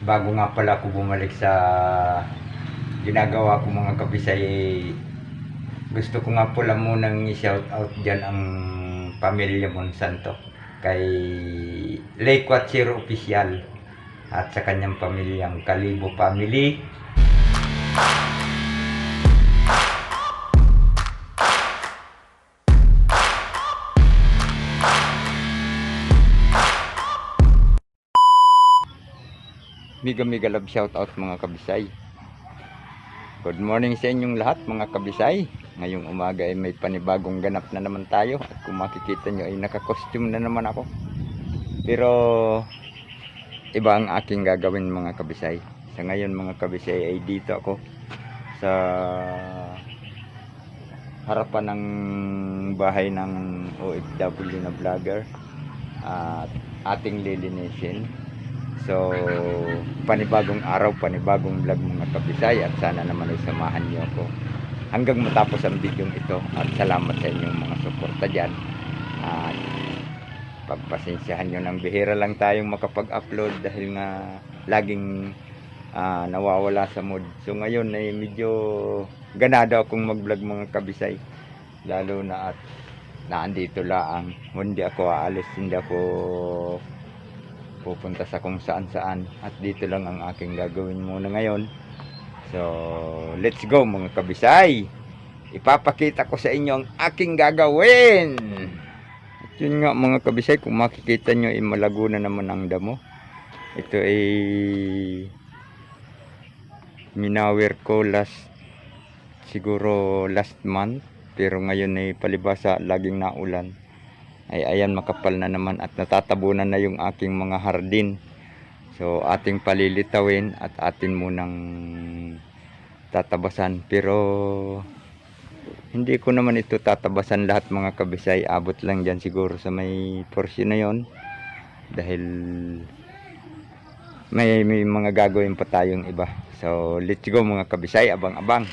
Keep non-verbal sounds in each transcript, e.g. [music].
bago nga pala ako bumalik sa ginagawa ko mga kabisay gusto ko nga pala munang i-shout out dyan ang pamilya Monsanto kay Lake Quatsiro Official at sa kanyang pamilyang Kalibo Family Mega mega love shout out mga kabisay. Good morning sa inyong lahat mga kabisay. Ngayong umaga ay may panibagong ganap na naman tayo at kung makikita nyo ay naka-costume na naman ako. Pero iba ang aking gagawin mga kabisay. Sa ngayon mga kabisay ay dito ako sa harapan ng bahay ng OFW na vlogger at ating lilinisin So, panibagong araw, panibagong vlog mga kabisay at sana naman ay samahan niyo ako hanggang matapos ang video ito. At salamat sa inyong mga suporta dyan. At pagpasensyahan nyo ng bihira lang tayong makapag-upload dahil nga laging ah, nawawala sa mood. So ngayon ay medyo ganado akong mag-vlog mga kabisay. Lalo na at naandito lang hindi ako aalis hindi ako pupunta sa kung saan saan. At dito lang ang aking gagawin muna ngayon. So let's go mga kabisay. Ipapakita ko sa inyo ang aking gagawin. At yun nga mga kabisay kung makikita nyo ay malago na naman ang damo. Ito ay minawer ko last siguro last month. Pero ngayon ay palibasa laging naulan ay ayan makapal na naman at natatabunan na yung aking mga hardin. So ating palilitawin at atin munang tatabasan. Pero hindi ko naman ito tatabasan lahat mga kabisay. Abot lang dyan siguro sa may portion na yon dahil may, may mga gagawin pa tayong iba. So let's go mga kabisay. Abang abang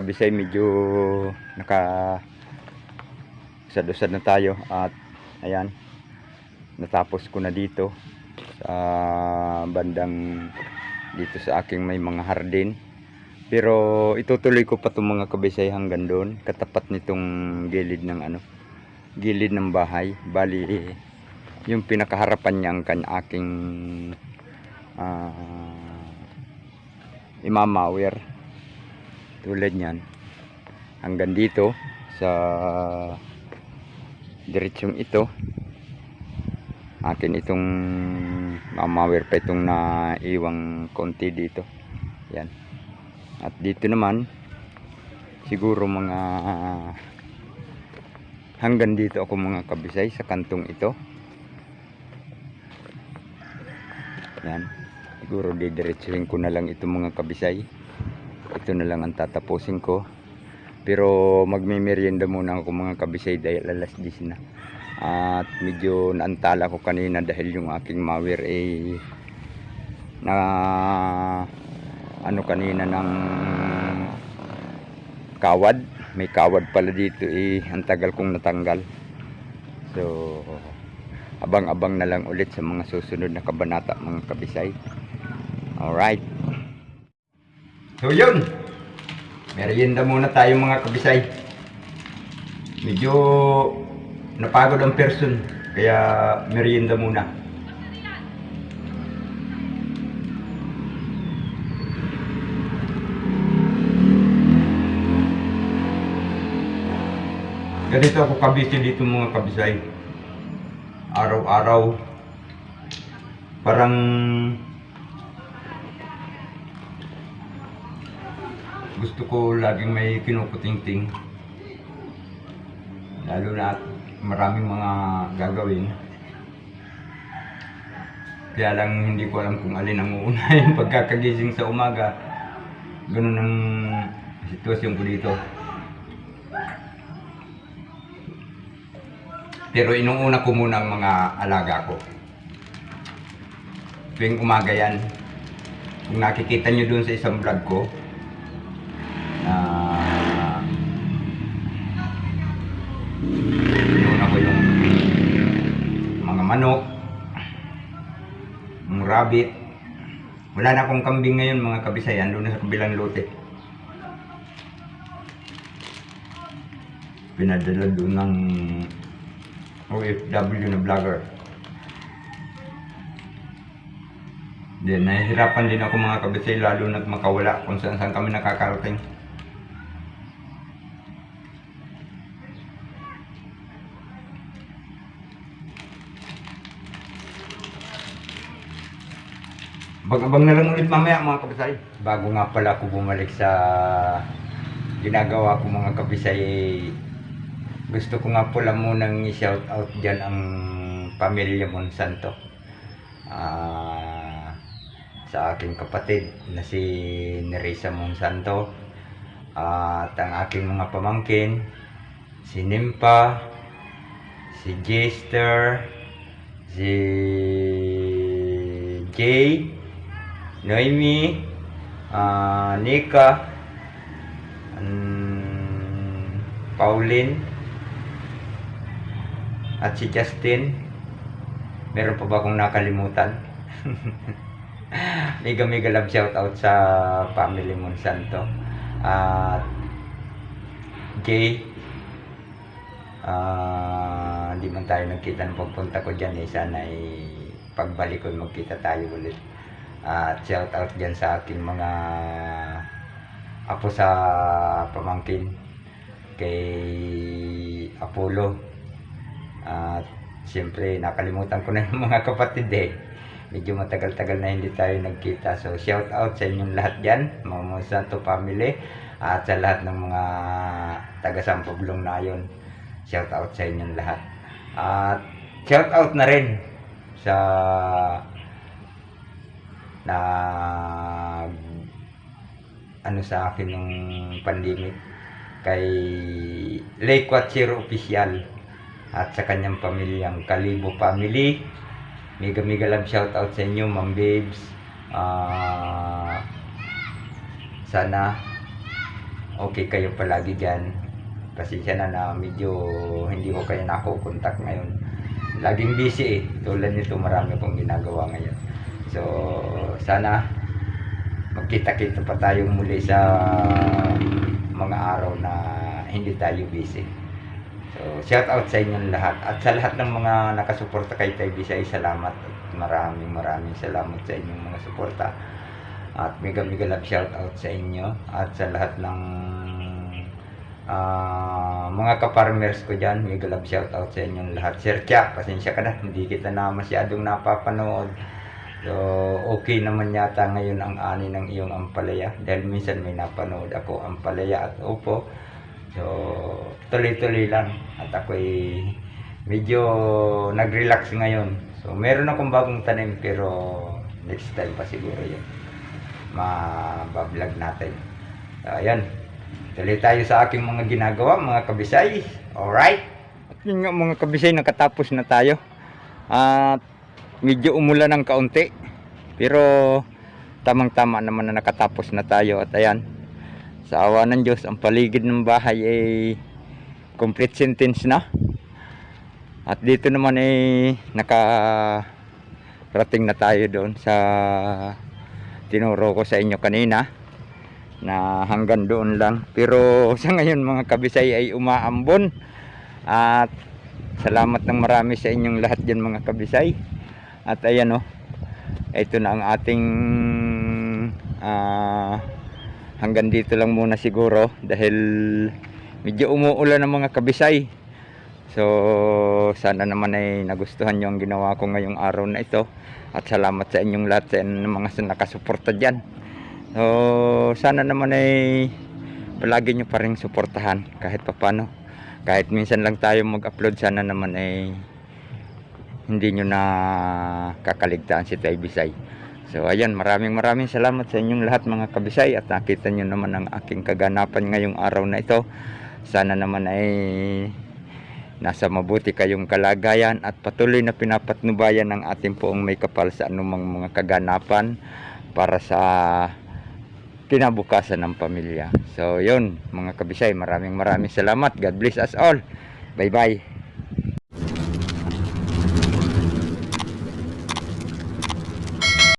kabisay medyo naka usad-usad na tayo at ayan natapos ko na dito sa bandang dito sa aking may mga hardin. Pero itutuloy ko pa itong mga kabisay hanggang doon katapat nitong gilid ng ano gilid ng bahay. Bali yung pinakaharapan niya ang kan aking ah, imamawir tulad niyan. Hanggang dito sa diretsyung ito akin itong mamawir pa itong naiwang konti dito. Yan. At dito naman siguro mga hanggang dito ako mga kabisay sa kantong ito. Yan. Siguro didiretsuhin ko na lang itong mga kabisay ito na lang ang tatapusin ko. Pero magmimerienda muna ako mga kabisay dahil alas 10 na. At medyo naantala ko kanina dahil yung aking mawir ay na ano kanina ng kawad. May kawad pala dito eh ang tagal kong natanggal. So abang-abang na lang ulit sa mga susunod na kabanata mga kabisay. Alright so yun. Merienda muna tayo mga kabisay. Medyo napagod ang person kaya merienda muna. Ganito ako kabisi dito mga kabisay. Araw-araw. Parang gusto ko laging may kinukuting-ting. Lalo na at maraming mga gagawin. Kaya lang hindi ko alam kung alin ang uunahin. [laughs] Pagkakagising sa umaga ganun ang sitwasyon ko dito. Pero inuuna ko muna ang mga alaga ko. Tuwing umaga yan kung nakikita nyo dun sa isang vlog ko rabbit wala na akong kambing ngayon mga kabisayan doon na sa kabilang lote. Pinadala doon ng OFW na vlogger. Then, nahihirapan din ako mga kabisay lalo na't makawala kung saan saan kami nakakarating. Abang-abang na lang ulit mamaya mga kabisay. Bago nga pala ako bumalik sa ginagawa ko mga kabisay, gusto ko nga pala munang i-shout out dyan ang pamilya Monsanto. Ah, sa aking kapatid na si Nerissa Monsanto at ang aking mga pamangkin si Nimpa si Jester si Jay Noemi ah, Nika mm, Pauline at si Justin. Meron pa ba akong nakalimutan? [laughs] Mega mega love shout out sa family Monsanto at Jay ah hindi man tayo nagkita ng pagpunta ko dyan eh sana ay pagbalik ko magkita tayo ulit at shout out dyan sa aking mga apo sa pamangkin kay Apollo at siyempre nakalimutan ko na yung [laughs] mga kapatid eh medyo matagal-tagal na hindi tayo nagkita. So, shout out sa inyong lahat dyan, mga Monsanto family, at sa lahat ng mga taga Sampablong Nayon. Shout out sa inyong lahat. At shout out na rin sa na ano sa akin ng pandemic kay Lake Quatsiro Official at sa kanyang pamilyang Kalibo Family mega mega love shout out sa inyo Ma'am Babes Ah, sana okay kayo palagi dyan. Pasensya na na medyo hindi ko kayo nakukontak ngayon. Laging busy eh. Tulad nito marami akong ginagawa ngayon. So, sana magkita-kita pa tayo muli sa mga araw na hindi tayo busy. So, shout out sa inyong lahat. At sa lahat ng mga nakasuporta kay Tay Bisay, salamat. At maraming maraming salamat sa inyong mga suporta. At mega mega love shout out sa inyo. At sa lahat ng ah, mga kaparmers ko dyan, mega love shout out sa inyong lahat. Sir Chia, pasensya ka na, hindi kita na masyadong napapanood. So, okay naman yata ngayon ang ani ng iyong ampalaya dahil minsan may napanood ako ampalaya at upo. So, tuloy-tuloy lang at ako'y medyo nag-relax ngayon. So, meron akong bagong tanim pero next time pa siguro yun. Mabablog natin. So, ayan. Tuloy tayo sa aking mga ginagawa, mga kabisay. Alright? Yun nga mga kabisay, nakatapos na tayo. At medyo umulan ng kaunti. Pero tamang-tama naman na nakatapos na tayo. At ayan, sa awa ng Diyos, ang paligid ng bahay ay complete sentence na. At dito naman ay nakarating na tayo doon sa tinuro ko sa inyo kanina na hanggang doon lang. Pero [laughs] sa ngayon mga kabisay ay umaambon. At salamat ng marami sa inyong lahat dyan mga kabisay. At ayan o, ito na ang ating ah, hanggang dito lang muna siguro dahil medyo umuulan ng mga kabisay. So sana naman ay nagustuhan nyo ang ginawa ko ngayong araw na ito. At salamat sa inyong lahat sa mga nakasuporta dyan. So sana naman ay palagi nyo pa rin suportahan kahit papano. Kahit minsan lang tayo mag-upload sana naman ay hindi nyo na kakaligtaan si Tay Bisay. So ayan, maraming maraming salamat sa inyong lahat mga kabisay at nakita nyo naman ang aking kaganapan ngayong araw na ito. Sana naman ay nasa mabuti kayong kalagayan at patuloy na pinapatnubayan ng ating poong may kapal sa anumang mga kaganapan para sa kinabukasan ng pamilya. So yun mga kabisay, maraming maraming salamat. God bless us all. Bye bye.